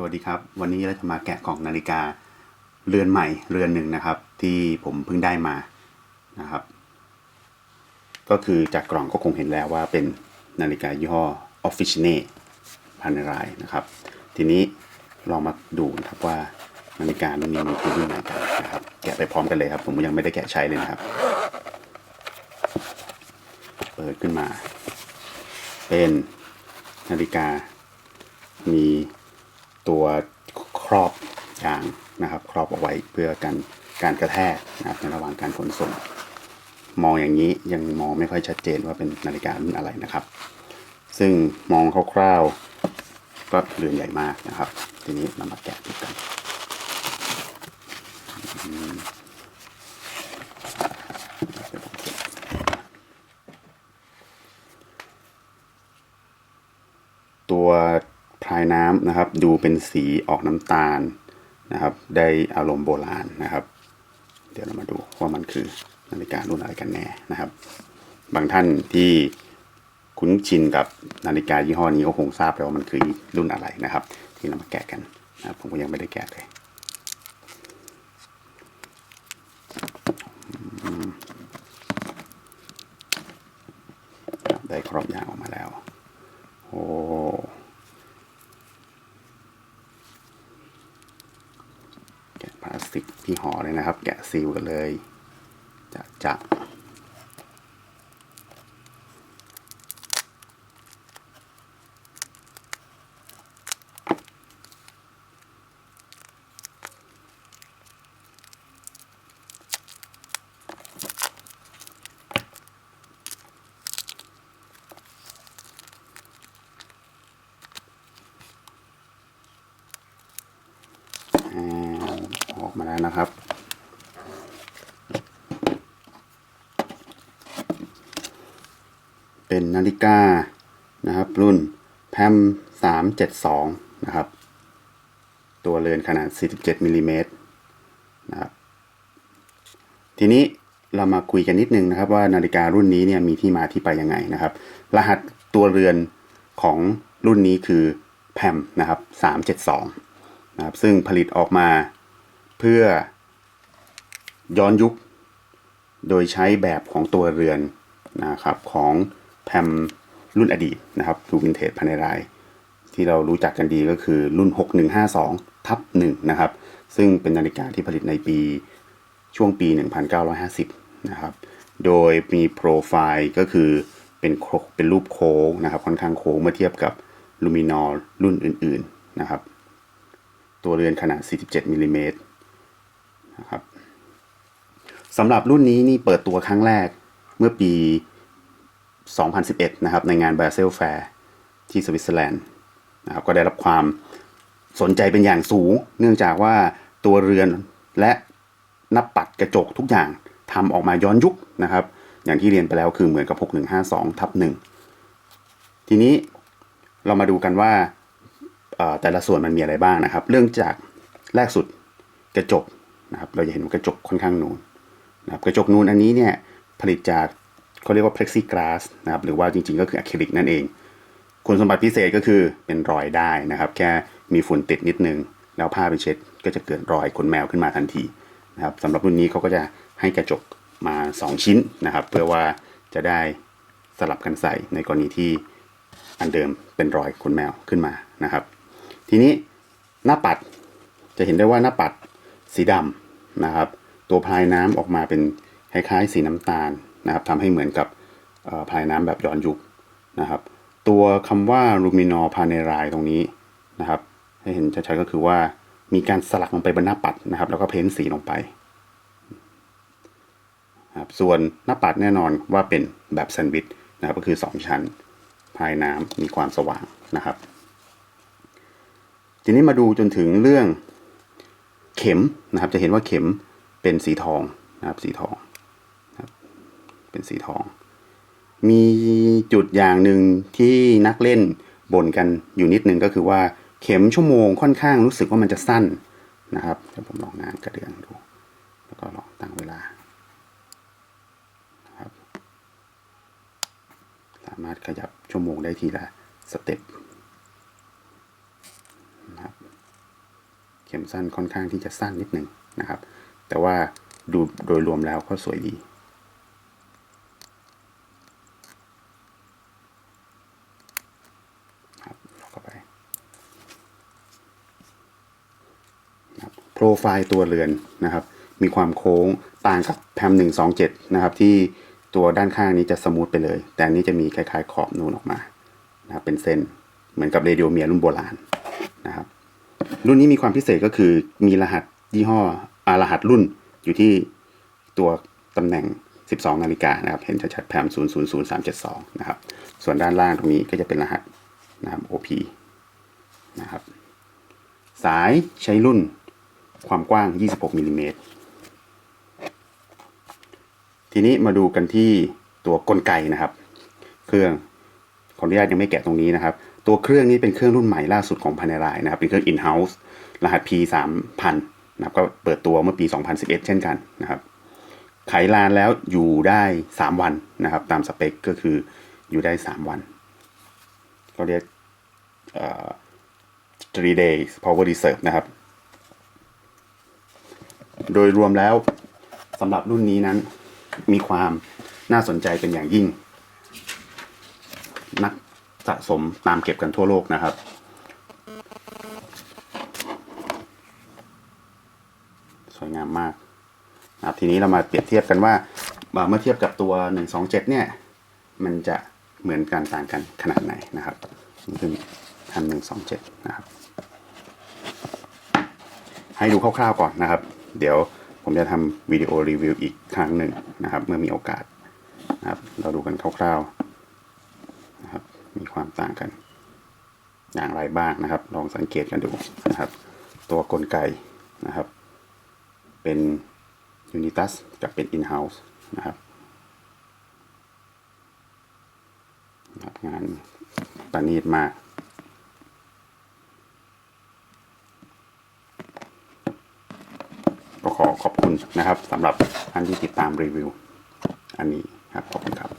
สวัสดีครับ วันนี้เราจะมาแกะกล่องนาฬิกาเรือนใหม่เรือนหนึ่งนะครับ ที่ผมเพิ่งได้มานะครับ ก็คือจากกล่องก็คงเห็นแล้วว่าเป็นนาฬิกายี่ห้อ Officine พันรายนะครับ ทีนี้ลองมาดูนะครับว่านาฬิการุ่นนี้มันคือรุ่นไหนกันนะครับ แกะไปพร้อมกันเลยครับ ผมยังไม่ได้แกะใช้เลยนะครับ เปิดขึ้นมา เป็นนาฬิกามี ตัวครอบยางนะครับ ครอบเอาไว้เพื่อกันการกระแทกนะครับในระหว่างการขนส่ง มองอย่างนี้ยังมองไม่ค่อยชัดเจนว่าเป็นนาฬิการุ่นอะไรนะครับ ซึ่งมองคร่าวๆก็เรือนใหญ่มากนะครับ ทีนี้เรามาแกะดูกันตัว น้ำนะครับ ดูเป็นสีออกน้ำตาลนะครับ ได้อารมณ์โบราณนะครับ เดี๋ยวเรามาดูว่ามันคือนาฬิการุ่นอะไรกันแน่นะครับ บางท่านที่คุ้นชินกับนาฬิกายี่ห้อนี้ก็คงทราบแล้วว่ามันคือรุ่นอะไรนะครับ ที่เรามาแกะกันนะผมก็ยังไม่ได้แกะเลยได้ครอบยางออกมาแล้ว โอ้ แกะพลาส ติกที่ห่อเลยนะครับ แกะซีลกันเลยจะจะอ่าออกมาแล้ว นะครับ เป็นนาฬิกานะครับ รุ่นแพม372นะครับ ตัวเรือนขนาด 47มิลลิเมตรนะครับ ทีนี้เรามาคุยกันนิดนึงนะครับว่านาฬิการุ่นนี้เนี่ยมีที่มาที่ไปยังไงนะครับ รหัสตัวเรือนของรุ่นนี้คือแพมนะครับ372นะครับ ซึ่งผลิตออกมา เพื่อย้อนยุค โดยใช้แบบของตัวเรือนนะครับของแพมรุ่นอดีตนะครับดูวินเทจภายในราย ที่เรารู้จักกันดีก็คือรุ่น 6152 ทับ1นะครับ ซึ่งเป็นนาฬิกาที่ผลิตในปีช่วงปี 1950 นะครับ โดยมีโปรไฟล์ก็คือเป็นโคเป็นรูปโค้งนะครับ ค่อนข้างโค้งเมื่อเทียบกับลูมินอร์รุ่นอื่นๆนะครับ ตัวเรือนขนาด 47มิลลิเมตร นะครับสำหรับรุ่นนี้นี่เปิดตัวครั้งแรกเมื่อปี 2011 นะครับ ในงานบาเซลแฟร์ที่สวิตเซอร์แลนด์นะครับก็ได้รับความสนใจเป็นอย่างสูง เนื่องจากว่าตัวเรือนและหน้าปัดกระจกทุกอย่างทำออกมาย้อนยุคนะครับ อย่างที่เรียนไปแล้วคือเหมือนกับ 6152 ทับ1ทีนี้เรามาดูกันว่าแต่ละส่วนมันมีอะไรบ้างนะครับ เรื่องจากแรกสุดกระจก นะครับเราจะเห็นว่ากระจกค่อนข้างนูนนะครับกระจกนูนอันนี้เนี่ยผลิตจากเขาเรียกว่า plexiglass นะครับหรือว่าจริงๆก็คืออะคริลิกนั่นเอง คุณสมบัติพิเศษก็คือเป็นรอยได้นะครับ แค่มีฝุ่นติดนิดนึง แล้วผ้าไปเช็ดก็จะเกิดรอยขนแมวขึ้นมาทันทีนะครับสำหรับรุ่นนี้เขาก็จะให้กระจกมา 2 ชิ้นนะครับ เพื่อว่าจะได้สลับกันใส่ในกรณีที่อันเดิมเป็นรอยขนแมวขึ้นมานะครับ ทีนี้หน้าปัดจะเห็นได้ว่าหน้าปัด สีดำนะครับ ตัวพายน้ำออกมาเป็นคล้ายๆ สีน้ำตาลนะครับทำให้เหมือนกับพายน้ำแบบย้อนยุคนะครับ ตัวคำว่า luminor p a n e r a i ตรงนี้นะครับ ให้เห็นชัดๆก็คือว่ามีการสลักลงไปบนหน้าปัดนะครับ แล้วก็เพ้นสีลงไปครับส่วนหน้าปัดแน่นอนว่าเป็นแบบแซนด์วิชนะครับก็คือ 2 ชั้นพายน้ำมีความสว่างนะครับ ทีนี้มาดูจนถึงเรื่อง เข็มนะครับ จะเห็นว่าเข็มเป็นสีทองนะครับสีทองนะเป็นสีทอง มีจุดอย่างหนึ่งที่นักเล่นบ่นกันอยู่นิดนึงก็คือว่าเข็มชั่วโมงค่อนข้างรู้สึกว่ามันจะสั้นนะครับเดี๋ยวผมลองงานกระเดื่องดู แล้วก็ลองตั้งเวลาสามารถขยับชั่วโมงได้ทีละสเต็ปนะครับ เข็มสั้นค่อนข้างที่จะสั้นนิดหนึ่งนะครับ แต่ว่าดูโดยรวมแล้วก็สวยดี ครับเข้าไปครับโปรไฟล์ตัวเรือนนะครับ มีความโค้งต่างกับแพม127นะครับ ที่ตัวด้านข้างนี้จะสมูทไปเลย แต่อันนี้จะมีคล้ายๆขอบนูนออกมานะครับเป็นเส้นเหมือนกับเรดิโอเมียรุ่นโบราณนะครับ รุ่นนี้มีความพิเศษก็คือมีรหัสยี่ห้ออารหัสรุ่นอยู่ที่ตัวตำแหน่ง 12 นาฬิกานะครับ เห็นชัดๆแพม000372 นะครับ ส่วนด้านล่างตรงนี้ก็จะเป็นรหัสนะครับ OP นะครับ สายใช้รุ่นความกว้าง 26มิลลิเมตรทีนี้มาดูกันที่ตัวกลไกนะครับ เครื่องขออนุญาตยังไม่แกะตรงนี้นะครับ ตัวเครื่องนี้เป็นเครื่องรุ่นใหม่ล่าสุดของภายในรายนะครับเป็นเครื่อง in-house รหัส P 3 0 0 0นะครับก็เปิดตัวเมื่อปี 2011 เช่นกันนะครับไขลานแล้วอยู่ได้ 3 วันนะครับ ตามสเปคก็คืออยู่ได้ 3 วันก็เรียกเอ่อ three days power reserve นะครับ โดยรวมแล้วสำหรับรุ่นนี้นั้นมีความน่าสนใจเป็นอย่างยิ่ง นัก สะสมตามเก็บกันทั่วโลกนะครับ สวยงามมากนะครับทีนี้เรามาเปรียบเทียบกันว่าเมื่อเทียบกับตัว 127 เนี่ย มันจะเหมือนกันต่างกันขนาดไหนนะครับนี่คือทำ127นะครับ ให้ดูคร่าวๆก่อนนะครับ เดี๋ยวผมจะทำวิดีโอรีวิวอีกครั้งหนึ่งนะครับ เมื่อมีโอกาสนะครับ เราดูกันคร่าวๆ มีความต่างกัน อย่างไรบ้างนะครับ ลองสังเกตกันดูนะครับ ตัวกลไกนะครับ เป็นยูนิตัสกับเป็น in-house นะครับนะครับงานประณีตมากก็ขอขอบคุณนะครับสำหรับท่านที่ติดตามรีวิว อันนี้ครับ ขอบคุณครับ